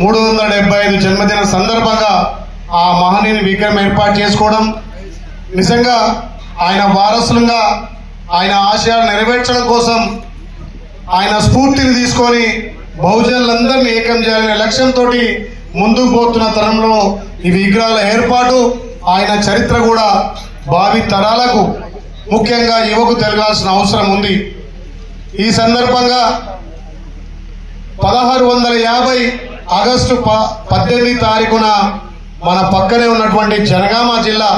మూడు వందల డెబ్బై ఐదు జన్మదిన సందర్భంగా ఆ మహనీయుని విగ్రహం ఏర్పాటు చేసుకోవడం నిజంగా ఆయన వారసులుగా ఆయన ఆశయాలు నెరవేర్చడం కోసం ఆయన స్ఫూర్తిని తీసుకొని బహుజనులందరినీ ఏకం చేయాలనే లక్ష్యంతో ముందుకు పోతున్న తరంలో ఈ విగ్రహాల ఏర్పాటు ఆయన చరిత్ర కూడా భావి తరాలకు ముఖ్యంగా యువకు తెలగాల్సిన అవసరం ఉంది. ఈ సందర్భంగా పదహారు వందల యాభై ఆగస్టు ప పద్దెనిమిది తారీఖున మన పక్కనే ఉన్నటువంటి జనగామ జిల్లా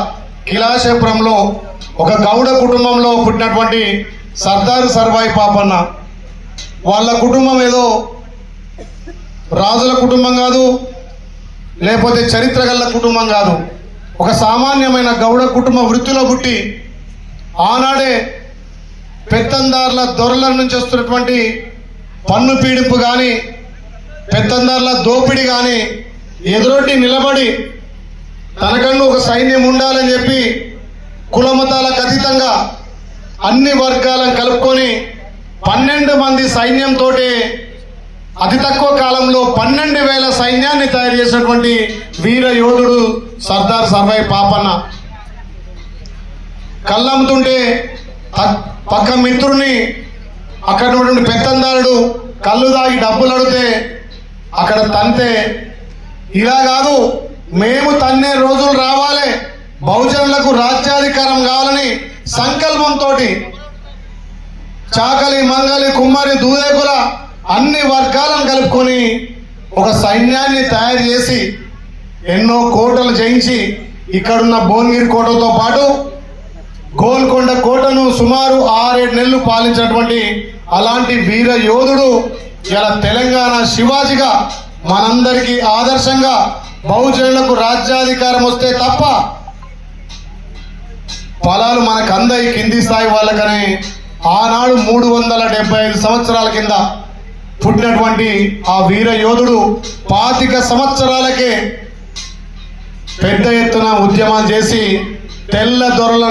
కిలాశపురంలో ఒక గౌడ కుటుంబంలో పుట్టినటువంటి సర్దార్ సర్వాయి పాపన్న. వాళ్ళ కుటుంబం ఏదో రాజుల కుటుంబం కాదు లేకపోతే చరిత్ర గల కుటుంబం కాదు. ఒక సామాన్యమైన గౌడ కుటుంబ వృత్తిలో పుట్టి ఆనాడే పెత్తందారుల దొరల నుంచి వస్తున్నటువంటి పన్ను పీడింపు కానీ పెత్తందారుల దోపిడి కానీ ఎదురొడ్డి నిలబడి తనకంటూ ఒక సైన్యం ఉండాలని చెప్పి కులమతాలకు అతీతంగా అన్ని వర్గాలను కలుపుకొని పన్నెండు మంది సైన్యంతో అతి తక్కువ కాలంలో పన్నెండు వేల సైన్యాన్ని తయారు చేసినటువంటి వీర యోధుడు సర్దార్ సర్వై పాపన్న. కళ్ళమ్ముతుంటే ప- పక్క మిత్రుని అక్కడ ఉన్నటువంటి పెత్తందారుడు కళ్ళు దాగి డబ్బులు అడిగితే అక్కడ తంతే. ఇలా కాదు మేము తన్నే రోజులు రావాలి బహుజనులకు రాజ్యాధికారం కావాలని సంకల్పంతో చాకలి మంగలి కుమ్మరి దూదేకుల అన్ని వర్గాలను కలుపుకొని ఒక సైన్యాన్ని తయారు చేసి ఎన్నో కోటలు జయించి ఇక్కడున్న భువనగిరి కోటతో పాటు గోల్కొండ కోటను సుమారు ఆరేడు నెలలు పాలించినటువంటి అలాంటి వీర యోధుడు ఇలా తెలంగాణ శివాజీగా మనందరికీ ఆదర్శంగా బహుజనులకు రాజ్యాధికారం వస్తే తప్ప ఫలాలు మనకు అందాయి కింది స్థాయి వాళ్ళకనే ఆనాడు మూడు వందల డెబ్బై ఐదు సంవత్సరాల కింద పుట్టినటువంటి ఆ వీర యోధుడు పాతిక సంవత్సరాలకే పెద్ద ఎత్తున ఉద్యమాలు చేసి తెల్ల దొరలను